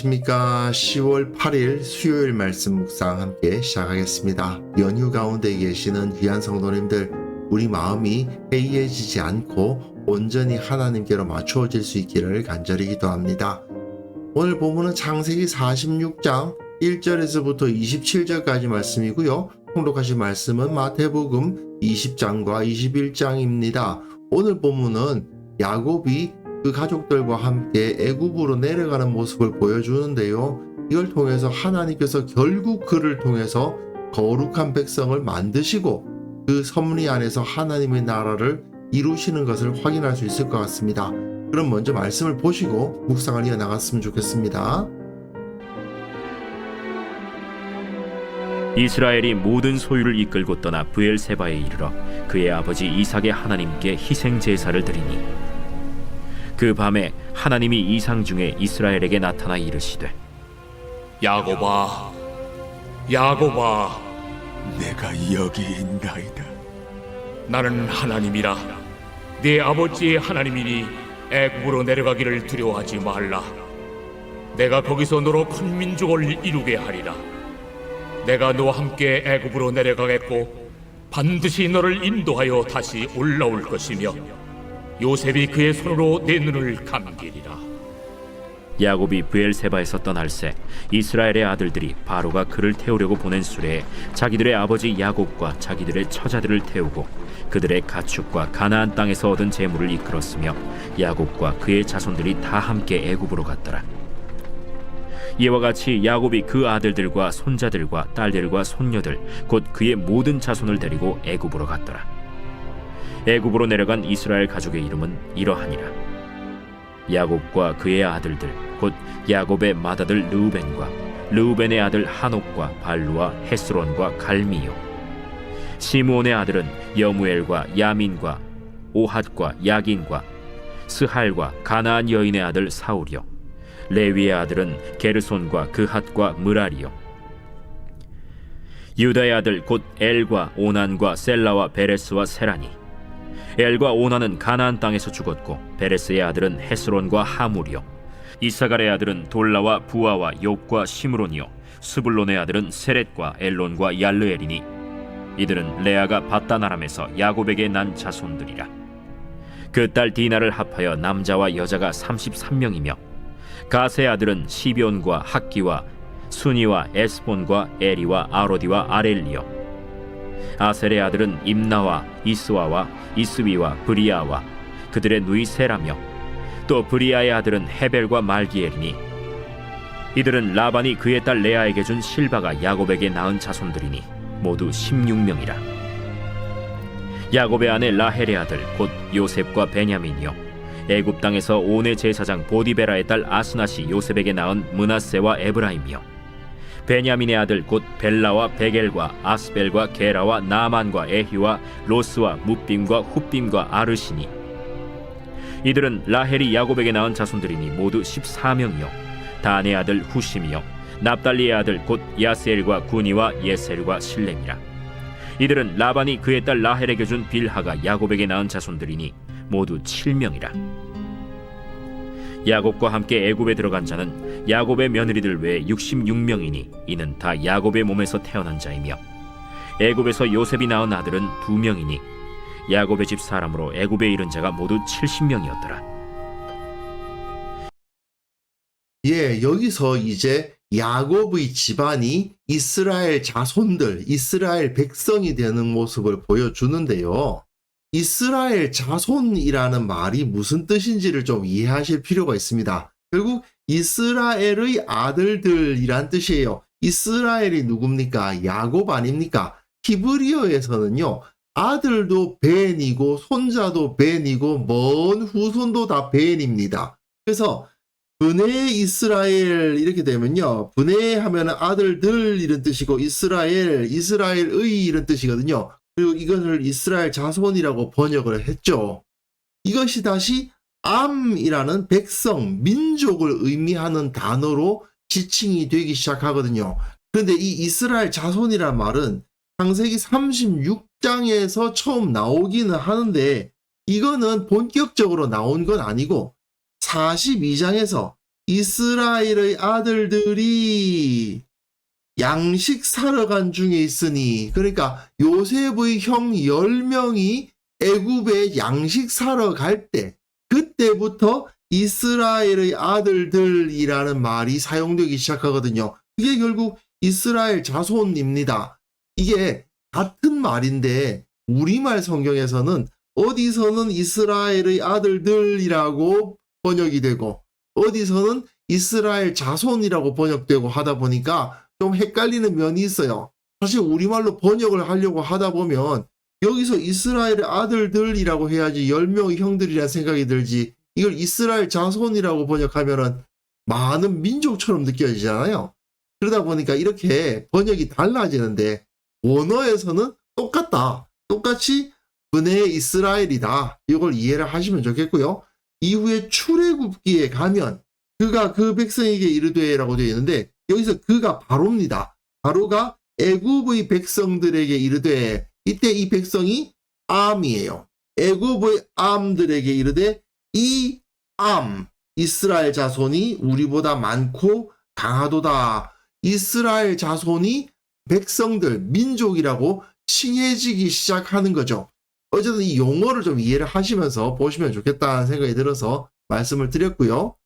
안녕하십니까. 10월 8일 수요일 말씀 묵상 함께 시작하겠습니다. 연휴 가운데 계시는 귀한 성도님들, 우리 마음이 해이해지지 않고 온전히 하나님께로 맞추어질 수 있기를 간절히 기도합니다. 오늘 본문은 창세기 46장 1절에서부터 27절까지 말씀이고요. 통독하신 말씀은 마태복음 20장과 21장입니다. 오늘 본문은 야곱이 그 가족들과 함께 애굽으로 내려가는 모습을 보여주는데요. 이걸 통해서 하나님께서 결국 그를 통해서 거룩한 백성을 만드시고 그 섭리 안에서 하나님의 나라를 이루시는 것을 확인할 수 있을 것 같습니다. 그럼 먼저 말씀을 보시고 묵상을 이어나갔으면 좋겠습니다. 이스라엘이 모든 소유를 이끌고 떠나 브엘세바에 이르러 그의 아버지 이삭의 하나님께 희생 제사를 드리니 그 밤에 하나님이 이상 중에 이스라엘에게 나타나 이르시되 야곱아, 야곱아, 내가 여기 있나이다. 나는 하나님이라. 네 아버지의 하나님이니 애굽으로 내려가기를 두려워하지 말라. 내가 거기서 너로 큰 민족을 이루게 하리라. 내가 너와 함께 애굽으로 내려가겠고 반드시 너를 인도하여 다시 올라올 것이며 요셉이 그의 손으로 내 눈을 감기리라. 야곱이 브엘세바에서 떠날 새 이스라엘의 아들들이 바로가 그를 태우려고 보낸 수레에 자기들의 아버지 야곱과 자기들의 처자들을 태우고 그들의 가축과 가나안 땅에서 얻은 재물을 이끌었으며 야곱과 그의 자손들이 다 함께 애굽으로 갔더라. 이와 같이 야곱이 그 아들들과 손자들과 딸들과 손녀들 곧 그의 모든 자손을 데리고 애굽으로 갔더라. 애굽으로 내려간 이스라엘 가족의 이름은 이러하니라. 야곱과 그의 아들들 곧 야곱의 맏아들 르우벤과 르우벤의 아들 한옥과 발루와 헤스론과 갈미요. 시므온의 아들은 여무엘과 야민과 오핫과 야긴과 스할과 가나안 여인의 아들 사울이요. 레위의 아들은 게르손과 그핫과 무라리요. 유다의 아들 곧 엘과 오난과 셀라와 베레스와 세라니 엘과 오나는 가나안 땅에서 죽었고 베레스의 아들은 헤스론과 하물이요. 이사갈의 아들은 돌라와 부아와 욥과 시므론이요. 스불론의 아들은 세렛과 엘론과 얄르엘이니 이들은 레아가 바다나람에서 야곱에게 난 자손들이라. 그 딸 디나를 합하여 남자와 여자가 33명이며 가세의 아들은 시비온과 학기와 순이와 에스본과 에리와 아로디와 아렐리요 아셀의 아들은 임나와 이스와와 이스위와 브리아와 그들의 누이 세라며 또 브리아의 아들은 헤벨과 말기엘이니 이들은 라반이 그의 딸 레아에게 준 실바가 야곱에게 낳은 자손들이니 모두 16명이라. 야곱의 아내 라헬의 아들 곧 요셉과 베냐민이요. 애굽 땅에서 온의 제사장 보디베라의 딸 아스낫이 요셉에게 낳은 문하세와 에브라임이요 베냐민의 아들 곧 벨라와 베겔과 아스벨과 게라와 나만과 에히와 로스와 무빔과 훗빔과 아르시니. 이들은 라헬이 야곱에게 낳은 자손들이니 모두 14명이요. 단의 아들 후심이요. 납달리의 아들 곧 야스엘과 구니와 예셀과 실렘이라. 이들은 라반이 그의 딸 라헬에게 준 빌하가 야곱에게 낳은 자손들이니 모두 7명이라 야곱과 함께 애굽에 들어간 자는 야곱의 며느리들 외에 66명이니 이는 다 야곱의 몸에서 태어난 자이며 애굽에서 요셉이 낳은 아들은 두 명이니 야곱의 집 사람으로 애굽에 이른 자가 모두 70명이었더라. 예, 여기서 이제 야곱의 집안이 이스라엘 자손들, 이스라엘 백성이 되는 모습을 보여주는데요. 이스라엘 자손이라는 말이 무슨 뜻인지를 좀 이해하실 필요가 있습니다. 결국 이스라엘의 아들들이란 뜻이에요. 이스라엘이 누굽니까? 야곱 아닙니까? 히브리어에서는요. 아들도 벤이고 손자도 벤이고 먼 후손도 다 벤입니다. 그래서 분해 이스라엘 이렇게 되면요. 분해 하면 아들들 이런 뜻이고 이스라엘, 이스라엘의 이런 뜻이거든요. 그리고 이것을 이스라엘 자손이라고 번역을 했죠. 이것이 다시 암이라는 백성, 민족을 의미하는 단어로 지칭이 되기 시작하거든요. 그런데 이 이스라엘 자손이란 말은 창세기 36장에서 처음 나오기는 하는데 이거는 본격적으로 나온 건 아니고 42장에서 이스라엘의 아들들이 양식 사러 간 중에 있으니 그러니까 요셉의 형 10명이 애굽에 양식 사러 갈 때 그때부터 이스라엘의 아들들이라는 말이 사용되기 시작하거든요. 그게 결국 이스라엘 자손입니다. 이게 같은 말인데 우리말 성경에서는 어디서는 이스라엘의 아들들이라고 번역이 되고 어디서는 이스라엘 자손이라고 번역되고 하다 보니까 좀 헷갈리는 면이 있어요. 사실 우리말로 번역을 하려고 하다 보면 여기서 이스라엘의 아들들이라고 해야지 10명의 형들이라는 생각이 들지 이걸 이스라엘 자손이라고 번역하면은 많은 민족처럼 느껴지잖아요. 그러다 보니까 이렇게 번역이 달라지는데 원어에서는 똑같다. 똑같이 은혜 이스라엘이다. 이걸 이해를 하시면 좋겠고요. 이후에 출애굽기에 가면 그가 그 백성에게 이르되라고 되어 있는데 여기서 그가 바로입니다. 바로가 애굽의 백성들에게 이르되 이때 이 백성이 암이에요. 애굽의 암들에게 이르되 이 암 이스라엘 자손이 우리보다 많고 강하도다. 이스라엘 자손이 백성들 민족이라고 칭해지기 시작하는 거죠. 어쨌든 이 용어를 좀 이해를 하시면서 보시면 좋겠다는 생각이 들어서 말씀을 드렸고요.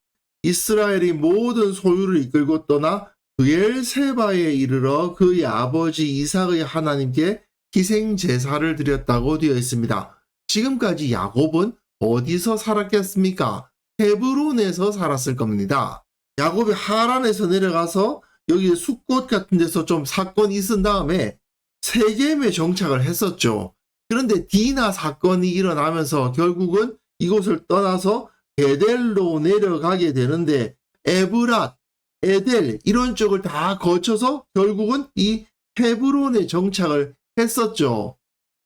이스라엘이 모든 소유를 이끌고 떠나 브엘세바에 이르러 그의 아버지 이삭의 하나님께 희생 제사를 드렸다고 되어 있습니다. 지금까지 야곱은 어디서 살았겠습니까? 헤브론에서 살았을 겁니다. 야곱이 하란에서 내려가서 여기 숲꽃 같은 데서 좀 사건이 있은 다음에 세겜에 정착을 했었죠. 그런데 디나 사건이 일어나면서 결국은 이곳을 떠나서 베델로 내려가게 되는데 에브랏, 에델 이런 쪽을 다 거쳐서 결국은 이 헤브론에 정착을 했었죠.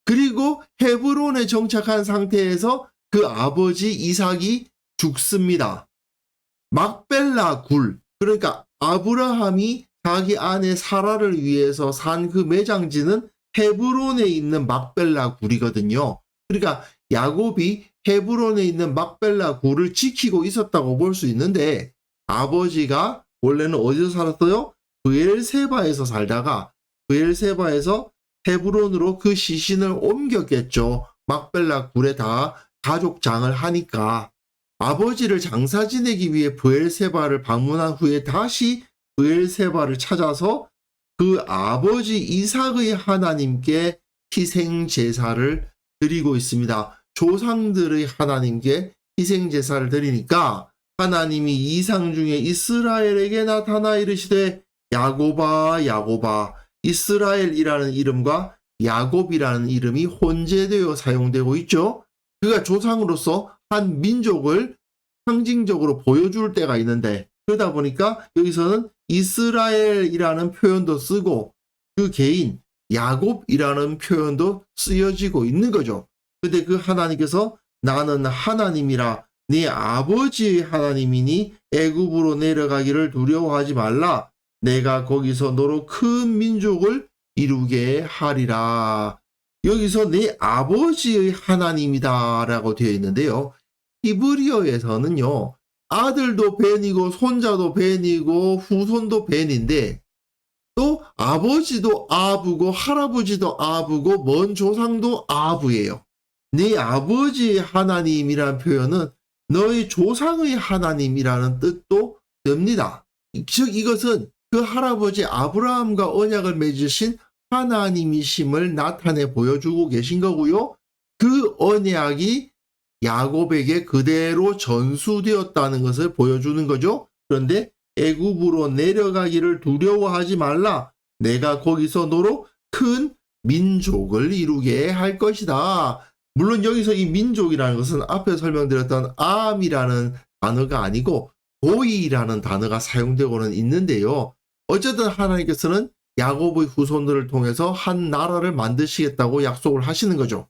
그리고 헤브론에 정착한 상태에서 그 아버지 이삭이 죽습니다. 막벨라 굴 그러니까 아브라함이 자기 아내 사라를 위해서 산 그 매장지는 헤브론에 있는 막벨라 굴이거든요. 그러니까 야곱이 헤브론에 있는 막벨라 굴을 지키고 있었다고 볼 수 있는데 아버지가 원래는 어디서 살았어요? 브엘세바에서 살다가 브엘세바에서 헤브론으로 그 시신을 옮겼겠죠. 막벨라 굴에 다 가족장을 하니까 아버지를 장사 지내기 위해 브엘세바를 방문한 후에 다시 브엘세바를 찾아서 그 아버지 이삭의 하나님께 희생 제사를 드리고 있습니다. 조상들의 하나님께 희생 제사를 드리니까 하나님이 이상 중에 이스라엘에게 나타나 이르시되 야고바 야고바 이스라엘이라는 이름과 야곱이라는 이름이 혼재되어 사용되고 있죠. 그가 조상으로서 한 민족을 상징적으로 보여줄 때가 있는데 그러다 보니까 여기서는 이스라엘이라는 표현도 쓰고 그 개인 야곱이라는 표현도 쓰여지고 있는 거죠. 근데 그 하나님께서 나는 하나님이라 네 아버지의 하나님이니 애굽으로 내려가기를 두려워하지 말라. 내가 거기서 너로 큰 민족을 이루게 하리라. 여기서 내 아버지의 하나님이다라고 되어 있는데요. 히브리어에서는요. 아들도 벤이고 손자도 벤이고 후손도 벤인데 또 아버지도 아부고 할아버지도 아부고 먼 조상도 아부예요. 네 아버지의 하나님이라는 표현은 너희 조상의 하나님이라는 뜻도 됩니다. 즉 이것은 그 할아버지 아브라함과 언약을 맺으신 하나님이심을 나타내 보여주고 계신 거고요. 그 언약이 야곱에게 그대로 전수되었다는 것을 보여주는 거죠. 그런데 애굽으로 내려가기를 두려워하지 말라. 내가 거기서 너로 큰 민족을 이루게 할 것이다. 물론 여기서 이 민족이라는 것은 앞에 설명드렸던 암이라는 단어가 아니고 고이라는 단어가 사용되고는 있는데요. 어쨌든 하나님께서는 야곱의 후손들을 통해서 한 나라를 만드시겠다고 약속을 하시는 거죠.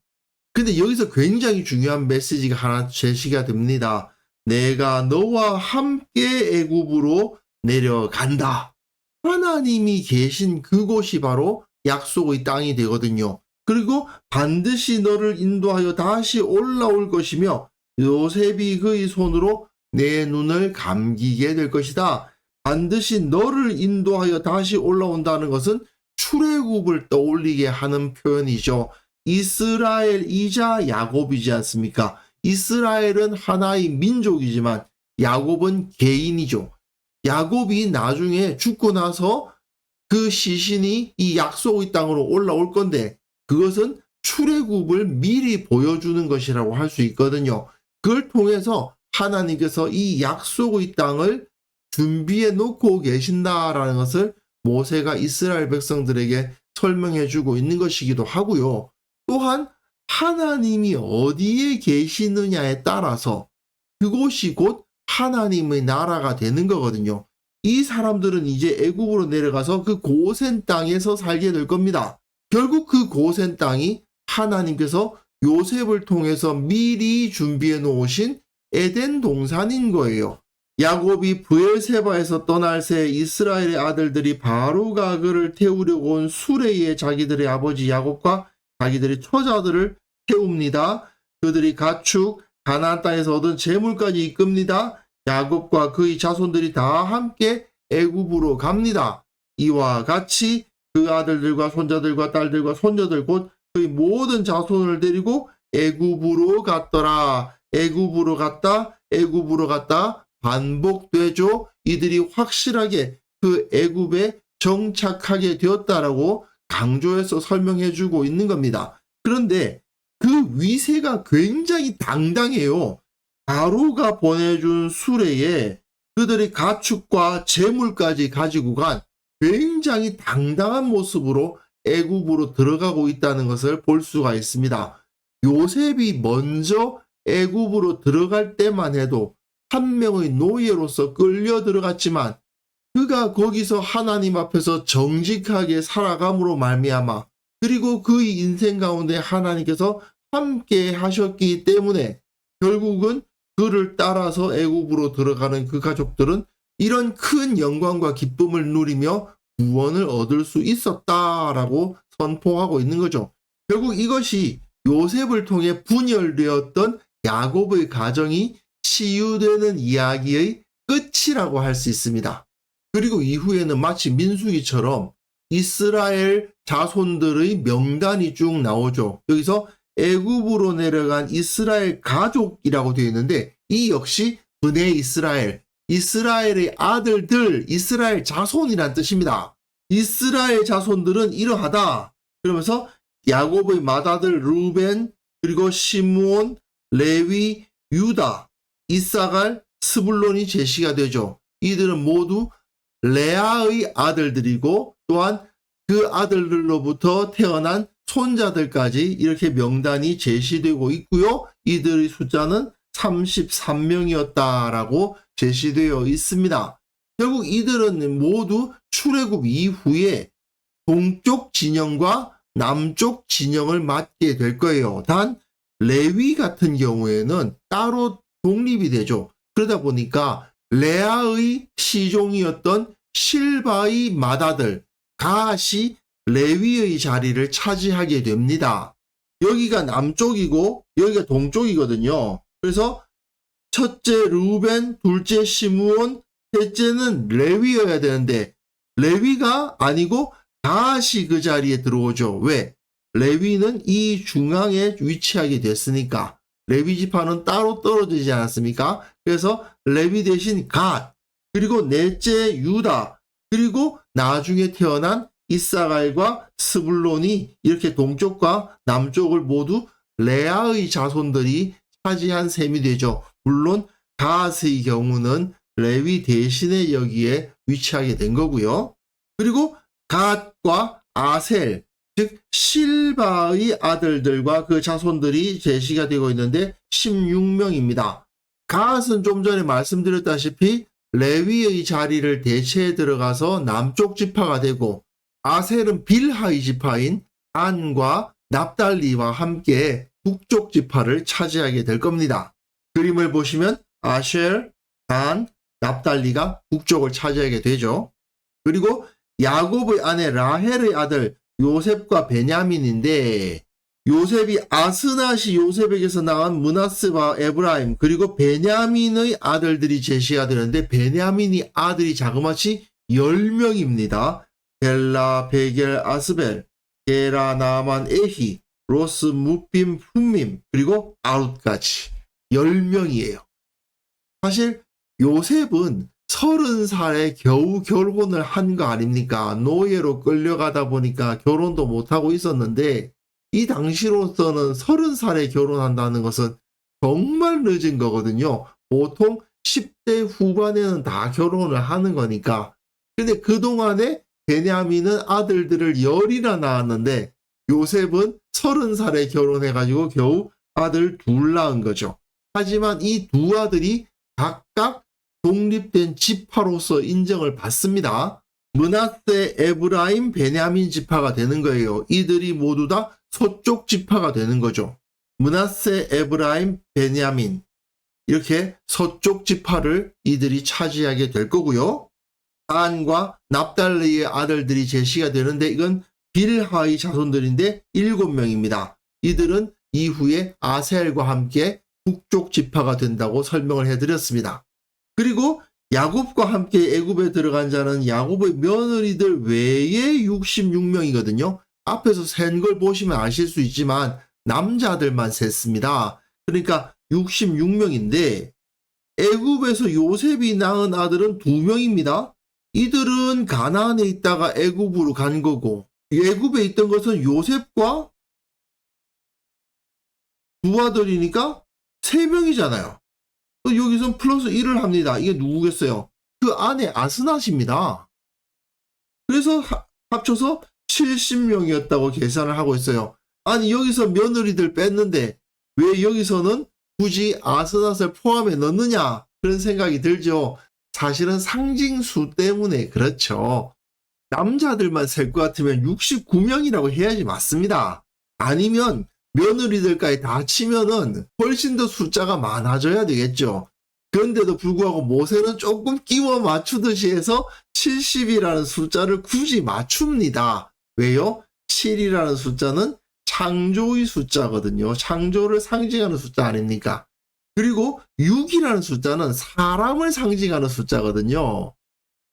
근데 여기서 굉장히 중요한 메시지가 하나 제시가 됩니다. 내가 너와 함께 애굽으로 내려간다. 하나님이 계신 그곳이 바로 약속의 땅이 되거든요. 그리고 반드시 너를 인도하여 다시 올라올 것이며 요셉이 그의 손으로 내 눈을 감기게 될 것이다. 반드시 너를 인도하여 다시 올라온다는 것은 출애굽을 떠올리게 하는 표현이죠. 이스라엘이자 야곱이지 않습니까? 이스라엘은 하나의 민족이지만 야곱은 개인이죠. 야곱이 나중에 죽고 나서 그 시신이 이 약속의 땅으로 올라올 건데 그것은 출애굽을 미리 보여주는 것이라고 할 수 있거든요. 그걸 통해서 하나님께서 이 약속의 땅을 준비해 놓고 계신다라는 것을 모세가 이스라엘 백성들에게 설명해 주고 있는 것이기도 하고요. 또한 하나님이 어디에 계시느냐에 따라서 그곳이 곧 하나님의 나라가 되는 거거든요. 이 사람들은 이제 애굽으로 내려가서 그 고센 땅에서 살게 될 겁니다. 결국 그 고센 땅이 하나님께서 요셉을 통해서 미리 준비해 놓으신 에덴 동산인 거예요. 야곱이 부엘세바에서 떠날 새 이스라엘의 아들들이 바로가 그를 태우려고 온 수레에 자기들의 아버지 야곱과 자기들의 처자들을 태웁니다. 그들이 가축, 가나안 땅에서 얻은 재물까지 이끕니다. 야곱과 그의 자손들이 다 함께 애굽으로 갑니다. 이와 같이 그 아들들과 손자들과 딸들과 손녀들 곧 그의 모든 자손을 데리고 애굽으로 갔더라. 애굽으로 갔다. 애굽으로 갔다. 반복되죠. 이들이 확실하게 그 애굽에 정착하게 되었다라고 강조해서 설명해 주고 있는 겁니다. 그런데 그 위세가 굉장히 당당해요. 바로가 보내준 수레에 그들의 가축과 재물까지 가지고 간 굉장히 당당한 모습으로 애굽으로 들어가고 있다는 것을 볼 수가 있습니다. 요셉이 먼저 애굽으로 들어갈 때만 해도 한 명의 노예로서 끌려 들어갔지만 그가 거기서 하나님 앞에서 정직하게 살아감으로 말미암아 그리고 그의 인생 가운데 하나님께서 함께 하셨기 때문에 결국은 그를 따라서 애굽으로 들어가는 그 가족들은 이런 큰 영광과 기쁨을 누리며 구원을 얻을 수 있었다라고 선포하고 있는 거죠. 결국 이것이 요셉을 통해 분열되었던 야곱의 가정이 치유되는 이야기의 끝이라고 할 수 있습니다. 그리고 이후에는 마치 민수기처럼 이스라엘 자손들의 명단이 쭉 나오죠. 여기서 애굽으로 내려간 이스라엘 가족이라고 되어 있는데 이 역시 분의 이스라엘, 이스라엘의 아들들, 이스라엘 자손이란 뜻입니다. 이스라엘 자손들은 이러하다. 그러면서 야곱의 맏아들 루벤, 그리고 시므온, 레위, 유다, 이사갈, 스불론이 제시가 되죠. 이들은 모두 레아의 아들들이고 또한 그 아들들로부터 태어난 손자들까지 이렇게 명단이 제시되고 있고요. 이들의 숫자는 33명이었다라고 제시되어 있습니다. 결국 이들은 모두 출애굽 이후에 동쪽 진영과 남쪽 진영을 맡게 될 거예요. 단 레위 같은 경우에는 따로 독립이 되죠. 그러다 보니까 레아의 시종이었던 실바의 맏아들 가시 레위의 자리를 차지하게 됩니다. 여기가 남쪽이고 여기가 동쪽이거든요. 그래서 첫째 루벤, 둘째 시므온, 셋째는 레위여야 되는데 레위가 아니고 다시 그 자리에 들어오죠. 왜? 레위는 이 중앙에 위치하게 됐으니까 레위 지파는 따로 떨어지지 않았습니까? 그래서 레위 대신 갓 그리고 넷째 유다 그리고 나중에 태어난 이사갈과 스불론이 이렇게 동쪽과 남쪽을 모두 레아의 자손들이 차지한 셈이 되죠. 물론 가스의 경우는 레위 대신에 여기에 위치하게 된 거고요. 그리고 갓과 아셀, 즉 실바의 아들들과 그 자손들이 제시가 되고 있는데 16명입니다. 갓은 좀 전에 말씀드렸다시피 레위의 자리를 대체해 들어가서 남쪽 지파가 되고 아셀은 빌하의 지파인 안과 납달리와 함께 북쪽 지파를 차지하게 될 겁니다. 그림을 보시면 아쉘, 단, 납달리가 북쪽을 차지하게 되죠. 그리고 야곱의 아내 라헬의 아들 요셉과 베냐민인데 요셉이 아스낫이 요셉에게서 낳은 문하스바 에브라임 그리고 베냐민의 아들들이 제시가 되는데 베냐민이 아들이 자그마치 10명입니다. 벨라, 베겔, 아스벨, 게라, 나만, 에히, 로스, 무빔, 훔밈 그리고 아웃까지 10명이에요. 사실 요셉은 서른 살에 겨우 결혼을 한 거 아닙니까? 노예로 끌려가다 보니까 결혼도 못하고 있었는데 이 당시로서는 서른 살에 결혼한다는 것은 정말 늦은 거거든요. 보통 10대 후반에는 다 결혼을 하는 거니까. 근데 그동안에 베냐민은 아들들을 열이나 낳았는데 요셉은 서른 살에 결혼해가지고 겨우 아들 둘 낳은 거죠. 하지만 이 두 아들이 각각 독립된 지파로서 인정을 받습니다. 문하세, 에브라임, 베냐민 지파가 되는 거예요. 이들이 모두 다 서쪽 지파가 되는 거죠. 문하세, 에브라임, 베냐민 이렇게 서쪽 지파를 이들이 차지하게 될 거고요. 단과 납달리의 아들들이 제시가 되는데 이건 빌하의 자손들인데 일곱 명입니다. 이들은 이후에 아셀과 함께 북쪽 지파가 된다고 설명을 해드렸습니다. 그리고 야곱과 함께 애굽에 들어간 자는 야곱의 며느리들 외에 66명이거든요. 앞에서 센 걸 보시면 아실 수 있지만 남자들만 셌습니다. 그러니까 66명인데 애굽에서 요셉이 낳은 아들은 두 명입니다. 이들은 가나안에 있다가 애굽으로 간 거고 애굽에 있던 것은 요셉과 두 아들이니까 세 명이잖아요. 또 여기선 플러스 1을 합니다. 이게 누구겠어요? 그 안에 아스낫입니다. 그래서 하- 합쳐서 70명이었다고 계산을 하고 있어요. 아니 여기서 며느리들 뺐는데 왜 여기서는 굳이 아스낫을 포함해 넣느냐 그런 생각이 들죠. 사실은 상징수 때문에 그렇죠. 남자들만 셀 것 같으면 69명이라고 해야지 맞습니다. 아니면 며느리들까지 다 치면은 훨씬 더 숫자가 많아져야 되겠죠. 그런데도 불구하고 모세는 조금 끼워 맞추듯이 해서 70이라는 숫자를 굳이 맞춥니다. 왜요? 7이라는 숫자는 창조의 숫자거든요. 창조를 상징하는 숫자 아닙니까? 그리고 6이라는 숫자는 사람을 상징하는 숫자거든요.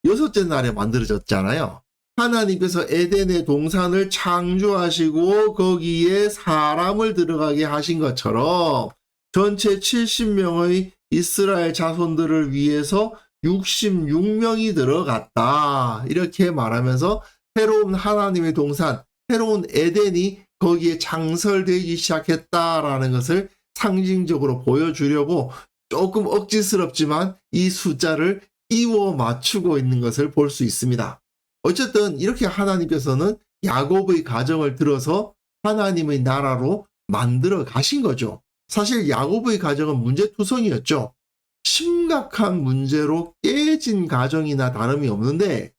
여섯째 날에 만들어졌잖아요. 하나님께서 에덴의 동산을 창조하시고 거기에 사람을 들어가게 하신 것처럼 전체 70명의 이스라엘 자손들을 위해서 66명이 들어갔다. 이렇게 말하면서 새로운 하나님의 동산, 새로운 에덴이 거기에 창설되기 시작했다라는 것을 상징적으로 보여주려고 조금 억지스럽지만 이 숫자를 끼워 맞추고 있는 것을 볼 수 있습니다. 어쨌든 이렇게 하나님께서는 야곱의 가정을 들어서 하나님의 나라로 만들어 가신 거죠. 사실 야곱의 가정은 문제투성이었죠. 심각한 문제로 깨진 가정이나 다름이 없는데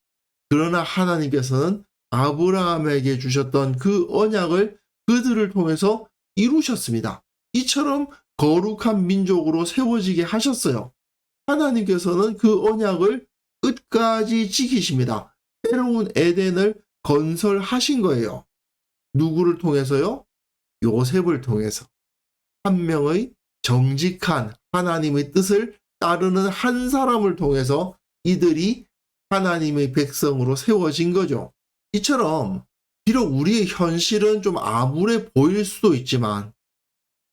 그러나 하나님께서는 아브라함에게 주셨던 그 언약을 그들을 통해서 이루셨습니다. 이처럼 거룩한 민족으로 세워지게 하셨어요. 하나님께서는 그 언약을 끝까지 지키십니다. 새로운 에덴을 건설하신 거예요. 누구를 통해서요? 요셉을 통해서. 한 명의 정직한 하나님의 뜻을 따르는 한 사람을 통해서 이들이 하나님의 백성으로 세워진 거죠. 이처럼 비록 우리의 현실은 좀 암울해 보일 수도 있지만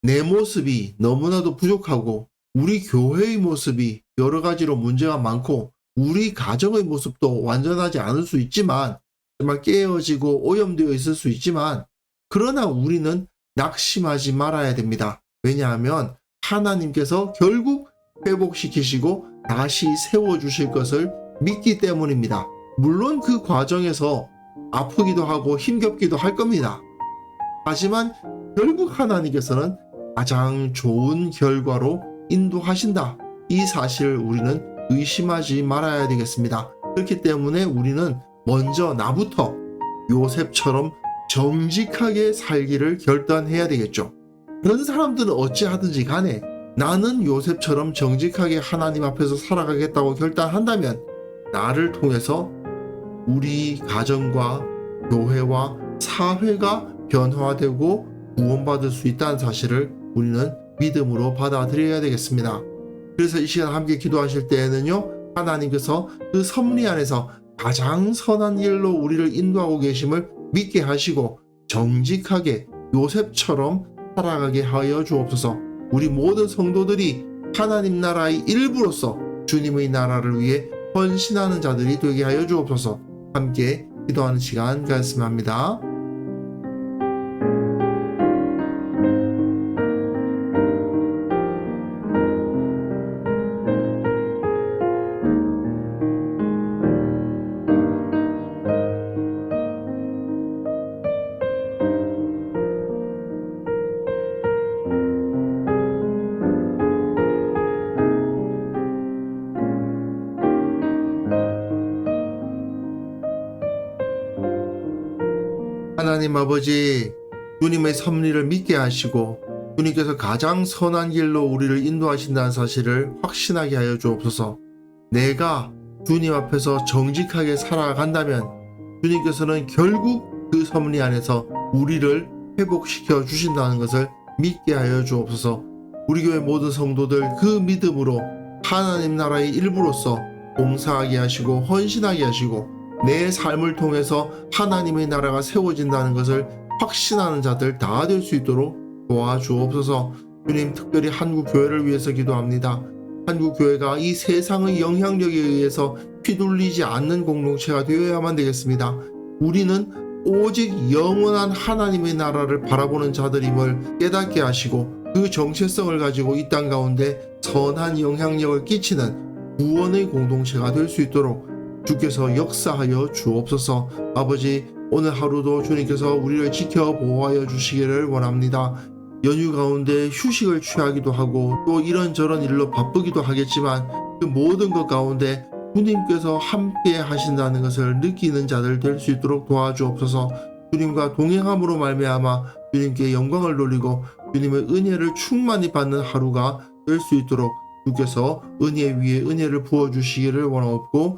내 모습이 너무나도 부족하고 우리 교회의 모습이 여러 가지로 문제가 많고 우리 가정의 모습도 완전하지 않을 수 있지만 정말 깨어지고 오염되어 있을 수 있지만 그러나 우리는 낙심하지 말아야 됩니다. 왜냐하면 하나님께서 결국 회복시키시고 다시 세워주실 것을 믿기 때문입니다. 물론 그 과정에서 아프기도 하고 힘겹기도 할 겁니다. 하지만 결국 하나님께서는 가장 좋은 결과로 인도하신다. 이 사실을 우리는 의심하지 말아야 되겠습니다. 그렇기 때문에 우리는 먼저 나부터 요셉처럼 정직하게 살기를 결단해야 되겠죠. 그런 사람들은 어찌하든지 간에 나는 요셉처럼 정직하게 하나님 앞에서 살아가겠다고 결단한다면 나를 통해서 우리 가정과 교회와 사회가 변화되고 구원받을 수 있다는 사실을 우리는 믿음으로 받아들여야 되겠습니다. 그래서 이 시간 함께 기도하실 때에는요, 하나님께서 그 섭리 안에서 가장 선한 일로 우리를 인도하고 계심을 믿게 하시고 정직하게 요셉처럼 살아가게 하여 주옵소서. 우리 모든 성도들이 하나님 나라의 일부로서 주님의 나라를 위해 헌신하는 자들이 되게 하여 주옵소서. 함께 기도하는 시간 합니다. 하나님 아버지, 주님의 섭리를 믿게 하시고 주님께서 가장 선한 길로 우리를 인도하신다는 사실을 확신하게 하여 주옵소서. 내가 주님 앞에서 정직하게 살아간다면 주님께서는 결국 그 섭리 안에서 우리를 회복시켜 주신다는 것을 믿게 하여 주옵소서. 우리 교회 모든 성도들 그 믿음으로 하나님 나라의 일부로서 봉사하게 하시고 헌신하게 하시고 내 삶을 통해서 하나님의 나라가 세워진다는 것을 확신하는 자들 다 될 수 있도록 도와주옵소서. 주님 특별히 한국 교회를 위해서 기도합니다. 한국 교회가 이 세상의 영향력에 의해서 휘둘리지 않는 공동체가 되어야만 되겠습니다. 우리는 오직 영원한 하나님의 나라를 바라보는 자들임을 깨닫게 하시고 그 정체성을 가지고 이 땅 가운데 선한 영향력을 끼치는 구원의 공동체가 될 수 있도록 주께서 역사하여 주옵소서 아버지 오늘 하루도 주님께서 우리를 지켜 보호하여 주시기를 원합니다. 연휴 가운데 휴식을 취하기도 하고 또 이런저런 일로 바쁘기도 하겠지만 그 모든 것 가운데 주님께서 함께 하신다는 것을 느끼는 자들 될 수 있도록 도와주옵소서 주님과 동행함으로 말미암아 주님께 영광을 돌리고 주님의 은혜를 충만히 받는 하루가 될 수 있도록 주께서 은혜 위에 은혜를 부어 주시기를 원하옵고